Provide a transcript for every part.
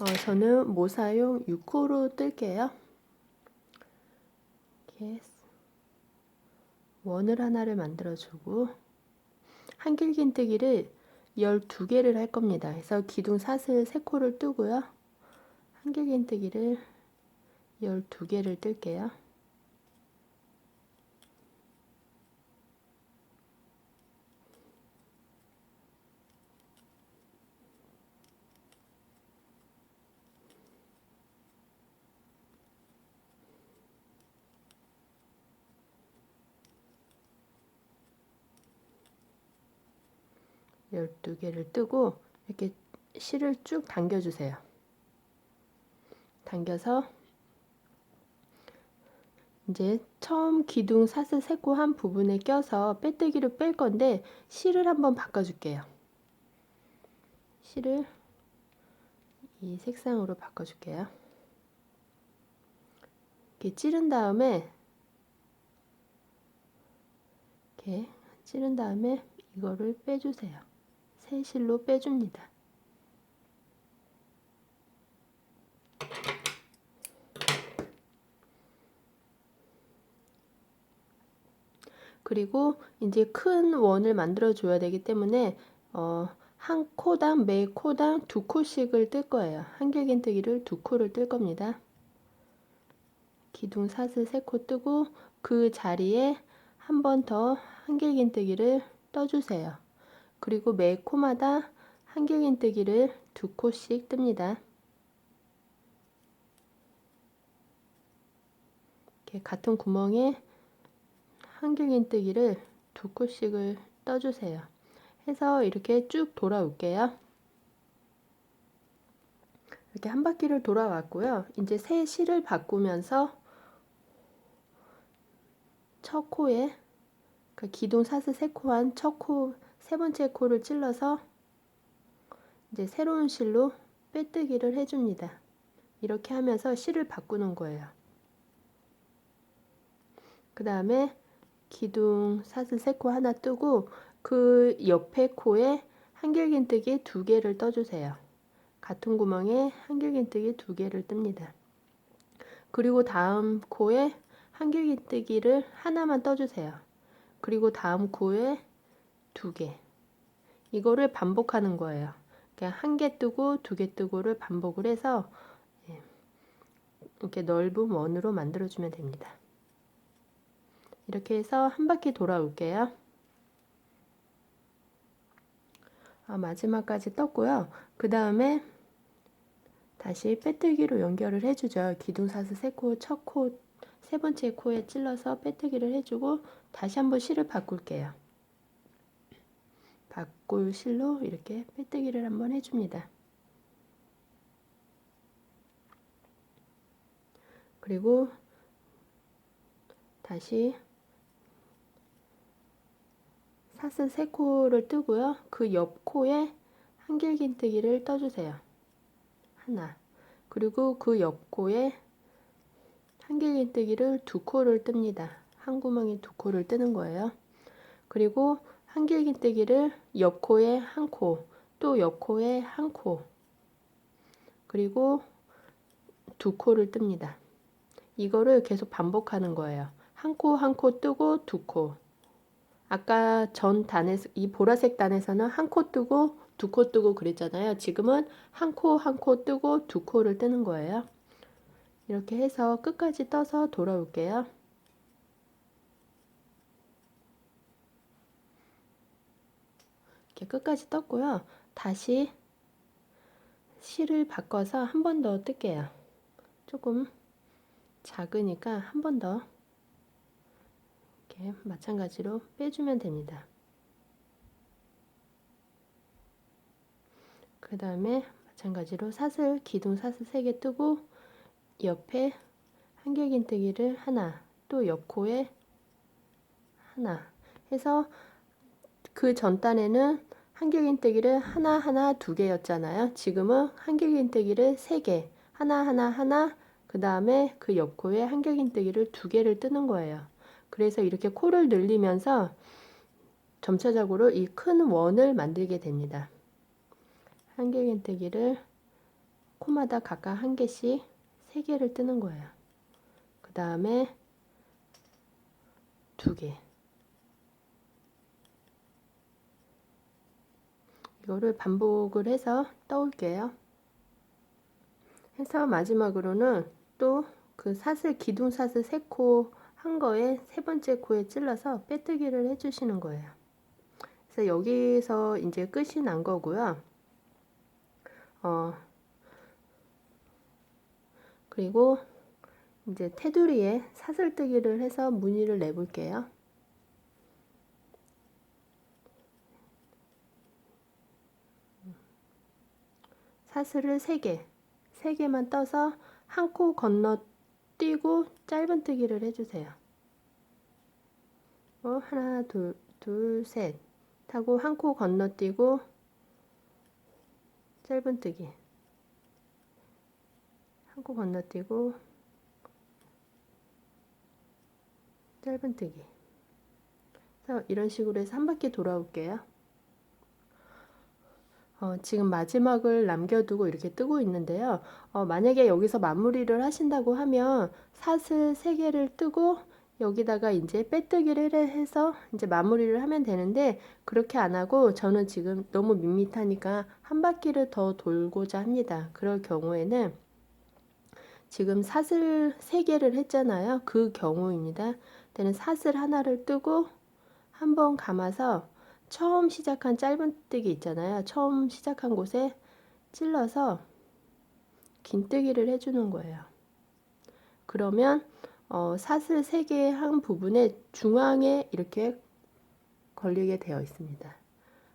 어, 저는 모사용 6호로 뜰게요. 이렇게 원을 하나를 만들어주고 한길긴뜨기를 12개를 할 겁니다. 그래서 기둥 사슬 3코를 뜨고요. 한길긴뜨기를 12개를 뜰게요. 열두 개를 뜨고 이렇게 실을 쭉 당겨주세요. 당겨서 이제 처음 기둥 사슬 세고 한 부분에 껴서 빼뜨기를 뺄 건데 실을 한번 바꿔줄게요. 실을 이 색상으로 바꿔줄게요. 이렇게 찌른 다음에 이렇게 찌른 다음에 이거를 빼주세요. 새 실로 빼줍니다. 그리고 이제 큰 원을 만들어 줘야 되기 때문에 어, 한 코당 매 코당 두 코씩을 뜰 거예요. 한길긴뜨기를 두 코를 뜰 겁니다. 기둥 사슬 세 코 뜨고 그 자리에 한 번 더 한길긴뜨기를 떠주세요. 그리고 매 코마다 한길긴뜨기를 두 코씩 뜹니다. 이렇게 같은 구멍에 한길긴뜨기를 두 코씩을 떠주세요. 해서 이렇게 쭉 돌아올게요. 이렇게 한 바퀴를 돌아왔고요. 이제 새 실을 바꾸면서 첫 코에 그 기둥 사슬 세 코한 첫 코, 세 번째 코를 찔러서 이제 새로운 실로 빼뜨기를 해줍니다. 이렇게 하면서 실을 바꾸는 거예요. 그 다음에 기둥 사슬 세 코 하나 뜨고 그 옆에 코에 한길긴뜨기 두 개를 떠주세요. 같은 구멍에 한길긴뜨기 두 개를 뜹니다. 그리고 다음 코에 한길긴뜨기를 하나만 떠주세요. 그리고 다음 코에 두 개. 이거를 반복하는 거예요. 그냥 한 개 뜨고 두 개 뜨고를 반복을 해서 예, 이렇게 넓은 원으로 만들어주면 됩니다. 이렇게 해서 한 바퀴 돌아올게요. 아, 마지막까지 떴고요. 그 다음에 다시 빼뜨기로 연결을 해주죠. 기둥사슬 세 코, 첫 코, 세 번째 코에 찔러서 빼뜨기를 해주고 다시 한번 실을 바꿀게요. 바꿀 실로 이렇게 빼뜨기를 한번 해줍니다. 그리고 다시 사슬 세 코를 뜨고요. 그 옆 코에 한길긴뜨기를 떠주세요. 하나. 그리고 그 옆 코에 한길긴뜨기를 두 코를 뜹니다. 한 구멍에 두 코를 뜨는 거예요. 그리고 한길긴뜨기를 옆 코에 한 코, 또 옆 코에 한 코, 그리고 두 코를 뜹니다. 이거를 계속 반복하는 거예요. 한 코 한 코 뜨고 두 코, 아까 전 단에서 이 보라색 단에서는 한 코 뜨고 두 코 뜨고 그랬잖아요. 지금은 한 코 한 코 뜨고 두 코를 뜨는 거예요. 이렇게 해서 끝까지 떠서 돌아올게요. 이렇게 끝까지 떴고요. 다시 실을 바꿔서 한 번 더 뜰게요. 조금 작으니까 한 번 더 이렇게 마찬가지로 빼주면 됩니다. 그 다음에 마찬가지로 사슬, 기둥 사슬 3개 뜨고 옆에 한길긴뜨기를 하나, 또 옆코에 하나 해서 그 전단에는 한길긴뜨기를 하나하나 두 개였잖아요. 지금은 한길긴뜨기를 세 개, 하나하나 하나, 그 다음에 그 옆코에 한길긴뜨기를 두 개를 뜨는 거예요. 그래서 이렇게 코를 늘리면서 점차적으로 이 큰 원을 만들게 됩니다. 한길긴뜨기를 코마다 각각 한 개씩 세 개를 뜨는 거예요. 그 다음에 두 개. 이거를 반복을 해서 떠올게요. 해서 마지막으로는 또 그 사슬 기둥 사슬 세 코 한 거에 세 번째 코에 찔러서 빼뜨기를 해주시는 거예요. 그래서 여기서 이제 끝이 난 거고요. 어, 그리고 이제 테두리에 사슬뜨기를 해서 무늬를 내볼게요. 사슬을 3개, 3개만 떠서 한 코 건너뛰고 짧은뜨기를 해주세요. 어, 하나, 둘, 둘, 셋 하고 한 코 건너뛰고 짧은뜨기 한 코 건너뛰고 짧은뜨기 이런 식으로 해서 한 바퀴 돌아올게요. 어, 지금 마지막을 남겨두고 이렇게 뜨고 있는데요. 어, 만약에 여기서 마무리를 하신다고 하면 사슬 3개를 뜨고 여기다가 이제 빼뜨기를 해서 이제 마무리를 하면 되는데 그렇게 안 하고 저는 지금 너무 밋밋하니까 한 바퀴를 더 돌고자 합니다. 그럴 경우에는 지금 사슬 3개를 했잖아요. 그 경우입니다. 때는 사슬 하나를 뜨고 한번 감아서 처음 시작한 짧은뜨기 있잖아요. 처음 시작한 곳에 찔러서 긴뜨기를 해주는 거예요. 그러면 어, 사슬 3개 한 부분에 중앙에 이렇게 걸리게 되어 있습니다.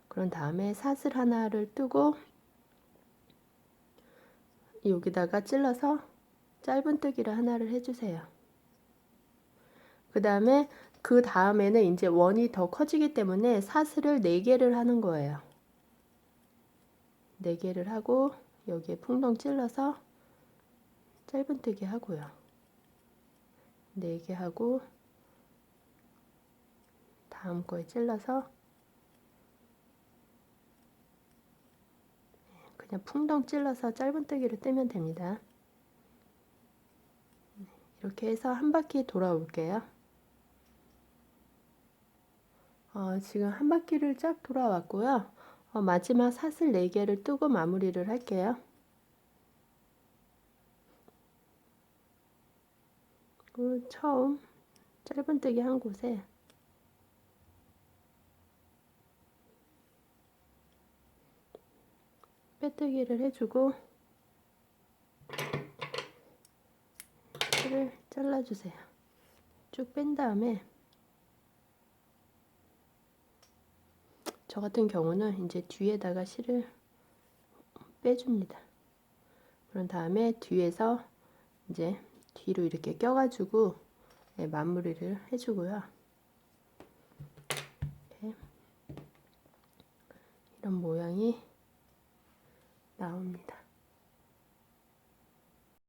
그런 다음에 사슬 하나를 뜨고 여기다가 찔러서 짧은뜨기를 하나를 해주세요. 그 다음에 그 다음에는 이제 원이 더 커지기 때문에 사슬을 4개를 하는 거예요. 4개를 하고 여기에 풍덩 찔러서 짧은뜨기 하고요. 4개 하고 다음 거에 찔러서 그냥 풍덩 찔러서 짧은뜨기를 뜨면 됩니다. 이렇게 해서 한 바퀴 돌아올게요. 어, 지금 한 바퀴를 쫙 돌아왔고요. 어, 마지막 사슬 4개를 뜨고 마무리를 할게요. 그 처음 짧은뜨기 한 곳에 빼뜨기를 해주고 실을 잘라주세요. 쭉 뺀 다음에 저 같은 경우는 이제 뒤에다가 실을 빼줍니다. 그런 다음에 뒤에서 이제 뒤로 이렇게 껴가지고 네, 마무리를 해주고요. 이런 모양이 나옵니다.